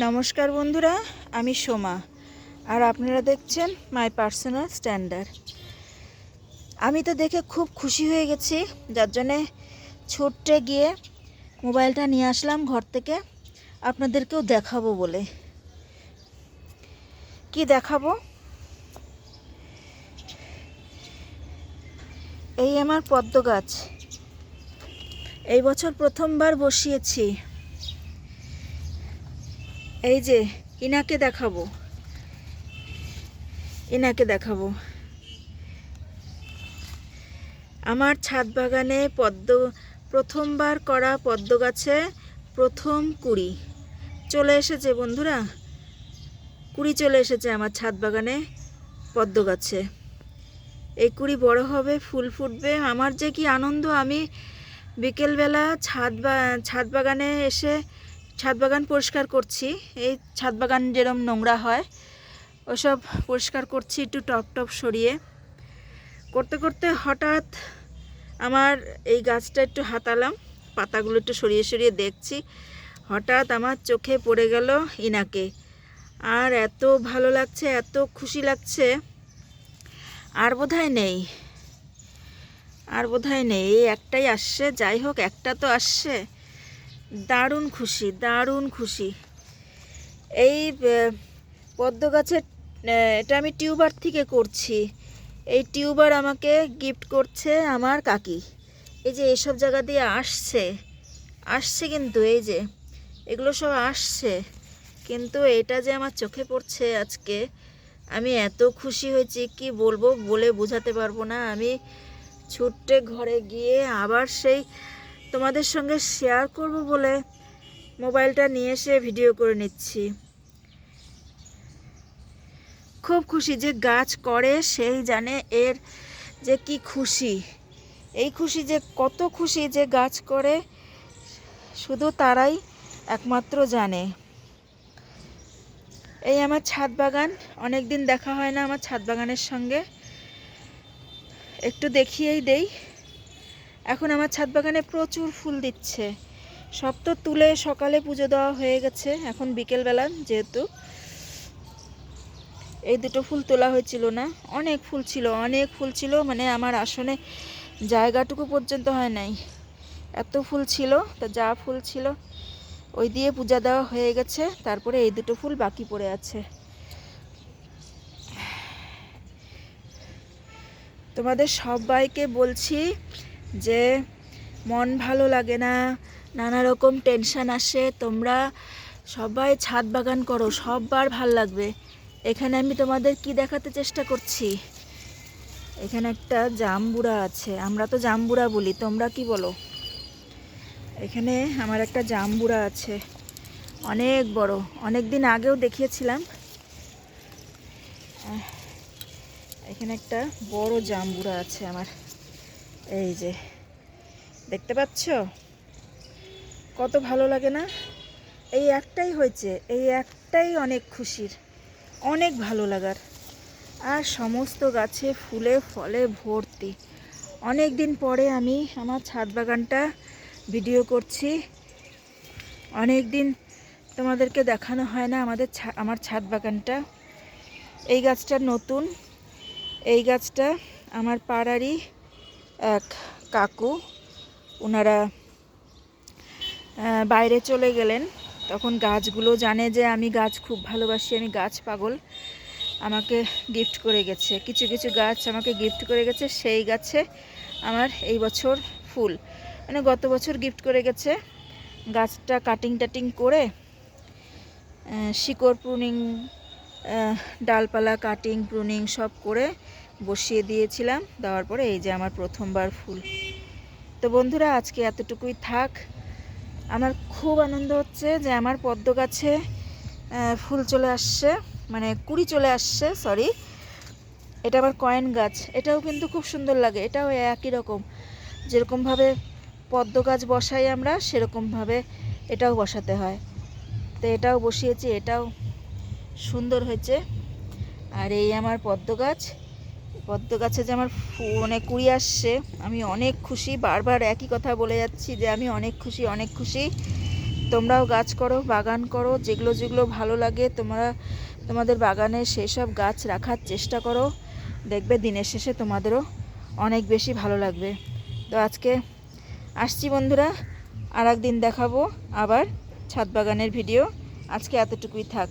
নমস্কার বন্ধুরা, আমি সোমা। আর আপনারা দেখছেন মাই পার্সোনাল স্ট্যান্ডার্ড। আমি তো দেখে খুব খুশি হয়ে গেছি, যার জন্যে ছুটতে গিয়ে মোবাইলটা নিয়ে আসলাম ঘর থেকে। আপনাদেরকেও দেখাবো বলে। কি দেখাবো? এই আমার পদ্ম গাছ। এই বছর প্রথমবার বসিয়েছি। এই যে, ইনাকে দেখাবো। ইনাকে দেখাবো। আমার ছাদ বাগানে পদ্ম, প্রথমবার করা পদ্ম গাছে প্রথম কুড়ি। চলে এসেছে বন্ধুরা? কুড়ি চলে এসেছে আমার ছাদ বাগানে পদ্ম গাছে। এই কুড়ি বড় হবে, ফুল ফুটবে। আমার যে কি আনন্দ, আমি বিকেলবেলা ছাদ বা, ছাদ বাগানে এসে ছাদ বাগান পরিষ্কার করছি। এই ছাদ বাগান যেরম নোংরা হয়, ওসব পরিষ্কার করছি একটু টপ টপ সরিয়ে। করতে করতে হঠাৎ আমার এই গাছটা একটু হাতালাম, পাতাগুলো একটু সরিয়ে সরিয়ে দেখছি। হঠাৎ আমার চোখে পড়ে গেল ইনাকে। আর এত ভালো লাগছে, এত খুশি লাগছে। আর বোধহয় নেই। আর বোধহয় নেই, এই একটাই আসছে, যাই হোক, একটা তো আসছে। দারুণ খুশি দারুণ খুশি। এই পদ্ম গাছের এটা আমি টিউবার থেকে করছি। এই টিউবার আমাকে গিফট করছে আমার কাকি। এই যে এসব জায়গা দিয়ে আসছে আসছে কিন্তু এই যে, এগুলো সব আসছে। কিন্তু এটা যে আমার চোখে পড়ছে আজকে, আমি এত খুশি হয়েছি, কি বলব বলে বোঝাতে পারব না। আমি ছুট্টে ঘরে গিয়ে আবার সেই তোমাদের সঙ্গে শেয়ার করব বলে মোবাইলটা নিয়ে এসে ভিডিও করে নিচ্ছি। খুব খুশি যে গাছ করে, সেই জানে এর যে কি খুশি। এই খুশি যে কত খুশি যে গাছ করে, শুধু তারাই একমাত্র জানে। এই আমার ছাদ বাগান অনেক দিন দেখা হয় না আমার ছাদ বাগানের সঙ্গে। একটু দেখিয়েই দেই। এখন আমার ছাদ বাগানে প্রচুর ফুল দিচ্ছে। সব তো তুলে সকালে পুজো দেওয়া হয়ে গেছে, এখন বিকেলবেলা যেহেতু। এই দুটো ফুল তোলা হয়েছিল না, অনেক ফুল ছিল, অনেক ফুল ছিল মানে আমার আসনে জায়গাটুকু পর্যন্ত হয় নাই। এত ফুল ছিল, তো যা ফুল ছিল, ওই দিয়ে পূজা দেওয়া হয়ে গেছে, তারপরে এই দুটো ফুল বাকি পড়ে আছে। তোমাদের সবাইকে বলছি যে মন ভালো লাগে না নানা রকম টেনশন আসে, তোমরা সবাই ছাদ বাগান করো, সববার ভালো লাগবে। এখানে আমি তোমাদের কি দেখাতে চেষ্টা করছি? এখানে একটা জামবুড়া আছে, আমরা তো জামবুড়া বলি, তোমরা কি বলো? এখানে আমার একটা জামবুড়া আছে, অনেক বড় অনেক দিন আগেও দেখিয়েছিলাম। এখানে একটা বড় জামবুড়া আছে আমার। এই যে, দেখতে পাচ্ছ? কত ভালো লাগে না? এই একটাই হয়েছে, এই একটাই অনেক খুশির, অনেক ভালো লাগার। আর সমস্ত গাছে ফুলে, ফলে ভর্তি। অনেক দিন পরে আমি আমার ছাদ বাগানটা ভিডিও করছি। অনেক দিন তোমাদেরকে দেখানো হয় না আমাদের আমার ছাদ বাগানটা। এই গাছটা নতুন, এই গাছটা আমার পাড়ারই এক কাকু ওনারা বাইরে চলে গেলেন। তখন গাছগুলো জানে যে আমি গাছ খুব ভালোবাসি, আমি গাছ পাগল, আমাকে গিফট করে গেছে। কিছু কিছু গাছ আমাকে গিফট করে গেছে, সেই গাছে আমার এই বছর ফুল। মানে গত বছর গিফট করে গেছে। গাছটা কাটিং টাটিং করে শিকড় প্রুনিং ডালপালা কাটিং প্রুনিং সব করে বসিয়ে দিয়েছিলাম, দেওয়ার পরে এই যে আমার প্রথমবার ফুল। তো বন্ধুরা, আজকে এতটুকুই থাক। আমার খুব আনন্দ হচ্ছে যে আমার পদ্ম গাছে ফুল চলে আসছে মানে কুড়ি চলে আসছে সরি এটা আবার কয়েন গাছ, এটাও কিন্তু খুব সুন্দর লাগে, এটাও একই রকম। যেরকমভাবে পদ্ম গাছ বসাই আমরা, সেরকমভাবে এটাও বসাতে হয়। তো এটাও বসিয়েছি, এটাও সুন্দর হয়েছে। আর এই আমার পদ্ম গাছ পদ্ম গাছে যে আমার মানে কুড়ি আসছে, আমি অনেক খুশি। বারবার একই কথা বলে যাচ্ছি যে আমি অনেক খুশি অনেক খুশি। তোমরাও গাছ করো, বাগান করো, যেগুলো যেগুলো ভালো লাগে, তোমরা, তোমাদের বাগানে সেই সব গাছ রাখার চেষ্টা করো। দেখবে দিনের শেষে তোমাদেরও অনেক বেশি ভালো লাগবে। তো আজকে আসছি বন্ধুরা আর একদিন দেখাবো আবার ছাদ বাগানের ভিডিও। আজকে এতটুকুই থাক।